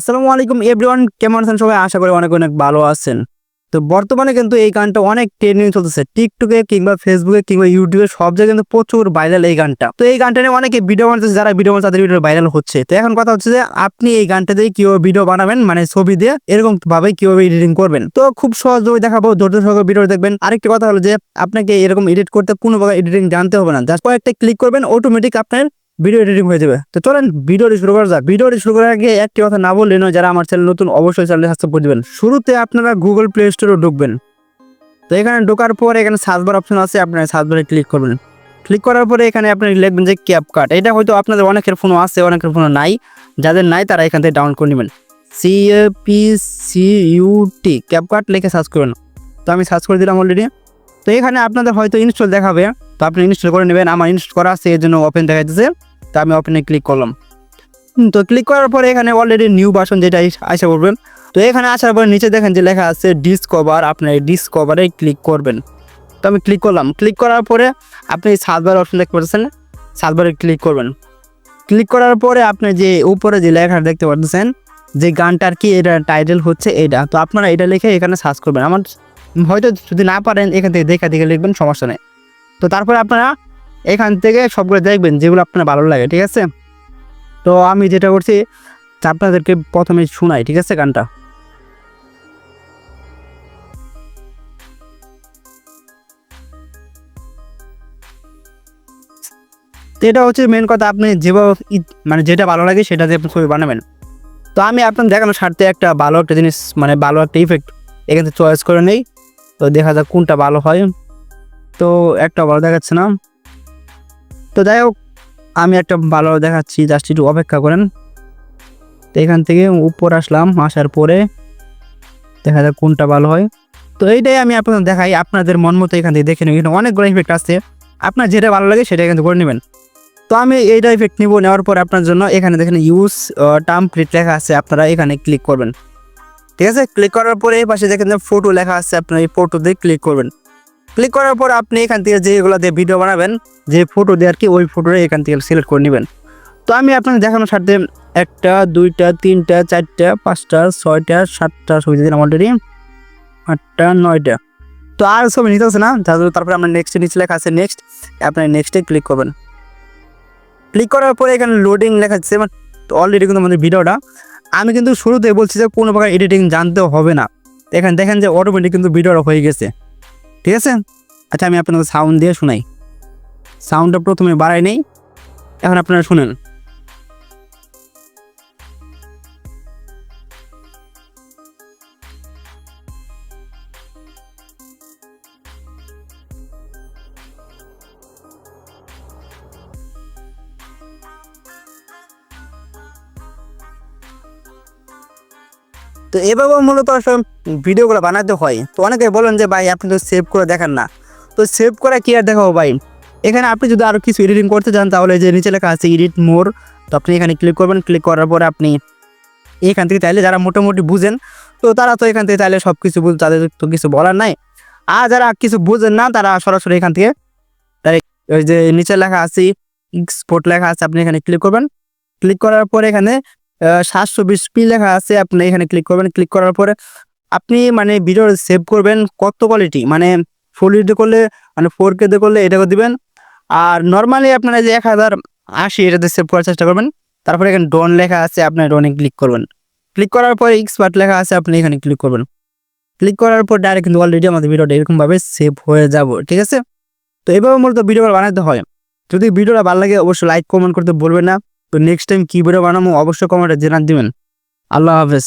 আসসালামু আলাইকুম এভরিওয়ান, কেমন আছেন সবাই? আশা করি অনেক অনেক ভালো আছেন। তো বর্তমানে কিন্তু এই গানটা অনেক ট্রেন্ডিং চলতেছে। টিকটকে কিংবা ফেসবুকে কিংবা ইউটিউবে সব জায়গায় কিন্তু প্রচুর ভাইরাল এই গানটা। তো এই গানটা নিয়ে অনেকে ভিডিও বানাতেছে, যারা ভিডিও বানাচ্ছে, তাদের ভিডিও ভাইরাল হচ্ছে। তো এখন কথা হচ্ছে যে, আপনি এই গানটা দিয়ে কীভাবে ভিডিও বানাবেন মানে ছবি দিয়ে এরকম ভাবে কীভাবে এডিটিং করবেন? তো খুব সহজভাবে দেখাবো, ধৈর্য সহকারে ভিডিও দেখবেন। আরেকটা কথা হলো যে, আপনাকে এরকম এডিট করতে কোনো প্রকার এডিটিং জানতে হবে না। জাস্ট কয়েকটা ক্লিক করবেন অটোমেটিক আপনার ভিডিও এডিটিং হয়ে যাবে। তো চলেন ভিডিওটি শুরু করা যাক। ভিডিওটি শুরু করার আগে একটি কথা না বললে যারা আমার চ্যানেল নতুন অবশ্যই চ্যানেলে সাবস্ক্রাইব করে দিবেন। শুরুতে আপনারা গুগল প্লে স্টোরে ঢুকবেন। তো এখানে ঢোকার পর এখানে সার্চ বার অপশন আছে, আপনারা সার্চ বারে ক্লিক করবেন। ক্লিক করার পরে এখানে আপনি লিখবেন যে ক্যাপকাট এটা হয়তো আপনাদের অনেকের ফোনও আছে, অনেকের ফোনও নাই। যাদের নাই, তারা এখান থেকে ডাউনলোড করে নেবেন। C A P C U T CapCut লিখে সার্চ করবেন তো আমি সার্চ করে দিলাম অলরেডি তো এখানে আপনাদের হয়তো ইনস্টল দেখাবে। তো আপনি ইনস্টল করে নেবেন। আমার ইনস্টল করা আছে, এর জন্য ওপেন দেখাইতেছে। তো আমি ওপেনে ক্লিক করলাম। তো ক্লিক করার পরে এখানে অলরেডি নিউ ভার্সন যেটা আশা করবেন তো এখানে আসার পরে নিচে দেখেন যে লেখা আছে ডিসকভার আপনার ডিসকভারে ক্লিক করবেন। তো আমি ক্লিক করলাম। ক্লিক করার পরে আপনি সাতবার অপশন দেখতে পাচ্ছেন সাতবারে ক্লিক করবেন। ক্লিক করার পরে আপনি যে উপরে যে লেখা দেখতে পাচ্ছেন যে গানটার কি এটা টাইটেল হচ্ছে এটা তো আপনারা এটা লিখে এখানে সার্চ করবেন। আমার হয়তো যদি না পারেন, এখান থেকে দেখা দেখে লিখবেন, সমস্যা নেই। তো তারপরে আপনারা এখান থেকে সবগুলো দেখবেন যেগুলো আপনার ভালো লাগে, ঠিক আছে? তো আমি যেটা করছি, আপনাদেরকে প্রথমে শোনাই, ঠিক আছে, গানটা? তো এটা হচ্ছে মেন কথা, আপনি যেভাবে মানে যেটা ভালো লাগে সেটা দিয়ে ছবি বানাবেন। তো আমি আপনার দেখানোর স্বার্থে একটা ভালো একটা জিনিস মানে ভালো একটা ইফেক্ট এখান চয়েস করে নেই। তো দেখা যাক কোনটা ভালো হয়। তো একটা ভালো দেখাচ্ছে না। তো যাই হোক, আমি একটা ভালো দেখাচ্ছি জাস্ট একটু অপেক্ষা করেন। তো এখান থেকে উপর আসলাম, আসার পরে দেখা যাক কোনটা ভালো হয়। তো এইটাই আমি আপনাদের দেখাই, আপনাদের মন মতো এখান থেকে দেখে নেবেন। এখানে অনেকগুলো ইফেক্ট আছে। আপনার যেটা ভালো লাগে সেটা থেকে করে নেবেন। তো আমি এইটা ইফেক্ট নিব, নেওয়ার পর আপনার জন্য এখানে দেখেন ইউজ টার্ম প্লেট লেখা আছে, আপনারা এখানে ক্লিক করবেন। ঠিক আছে? ক্লিক করার পরে এই পাশে দেখেন ফটো লেখা আছে, আপনার এই ফটোতে ক্লিক করবেন। ক্লিক করার পর আপনি এখান থেকে যেগুলো দিয়ে ভিডিও বানাবেন, যে ফটো দিয়ে আর কি ওই ফটোটা এখান থেকে সিলেক্ট করে নেবেন। তো আমি আপনাদের দেখানোর সাথে একটা, দুইটা, তিনটা, চারটা, পাঁচটা, ছয়টা, সাতটা ছবি দিলাম অলরেডি আটটা, নয়টা। তো আর ছবি নিতে হচ্ছে না তারপরে আপনার নেক্সট নিচে লেখা আছে নেক্সট আপনি নেক্সটে ক্লিক করবেন। ক্লিক করার পরে এখানে লোডিং লেখা আছে যাচ্ছে অলরেডি কিন্তু আমাদের ভিডিওটা আমি কিন্তু শুরুতে বলছি যে কোনো প্রকার এডিটিং জানতে হবে না। এখানে দেখেন যে অটোমেটিক কিন্তু ভিডিওটা হয়ে গেছে। ঠিক আছে? আচ্ছা আমি আপনাদের সাউন্ড দিয়ে শোনাই। সাউন্ডটা প্রথমে বাড়াই নেই, এখন আপনারা শুনেন। তো এভাবে মূলত আসলে ভিডিওগুলো বানাতে হয়। তো অনেকে বলেন যে, ভাই, আপনি তো সেভ করে দেখান না। তো সেভ করা কি আর দেখাবো ভাই? এখানে আপনি যদি আরও কিছু এডিটিং করতে চান, তাহলে যে নিচে লেখা আছে এডিট মোর তো আপনি এখানে ক্লিক করবেন। ক্লিক করার পরে আপনি এখান থেকে চাইলে যারা মোটামুটি বুঝেন, তো তারা তো এখান থেকে চাইলে সব কিছু বুঝ, তাদের তো কিছু বলার নাই। আর যারা কিছু বুঝেন না, তারা সরাসরি এখান থেকে ওই যে নিচে লেখা আছে এক্সপোর্ট লেখা আছে, আপনি এখানে ক্লিক করবেন। ক্লিক করার পরে এখানে সাতশো বিশ পি লেখা আছে, আপনি এখানে ক্লিক করবেন। ক্লিক করার পরে আপনি মানে ভিডিও সেভ করবেন কত কোয়ালিটি মানে ফুল এইচডি করলে মানে ফোর কে করলে এটা করে দিবেন। আর নর্মালি আপনারা যে এক হাজার আশি এটাতে সেভ করার চেষ্টা করবেন। তারপরে এখানে ডন লেখা আছে আপনার ডনে ক্লিক করবেন। ক্লিক করার পরে এক্সপার্ট লেখা আছে, আপনি এখানে ক্লিক করবেন। ক্লিক করার পর ডাইরেক্ট কিন্তু অলরেডি আমাদের ভিডিওটা এরকমভাবে সেভ হয়ে যাব, ঠিক আছে? তো এইভাবে মূলত ভিডিও বানাতে হয়। যদি ভিডিওটা ভালো লাগে, অবশ্যই লাইক কমেন্ট করতে বলবেন না। তো নেক্সট টাইম কী বানাবো অবশ্যই কমেন্টে জানান দিবেন। আল্লাহ হাফেজ।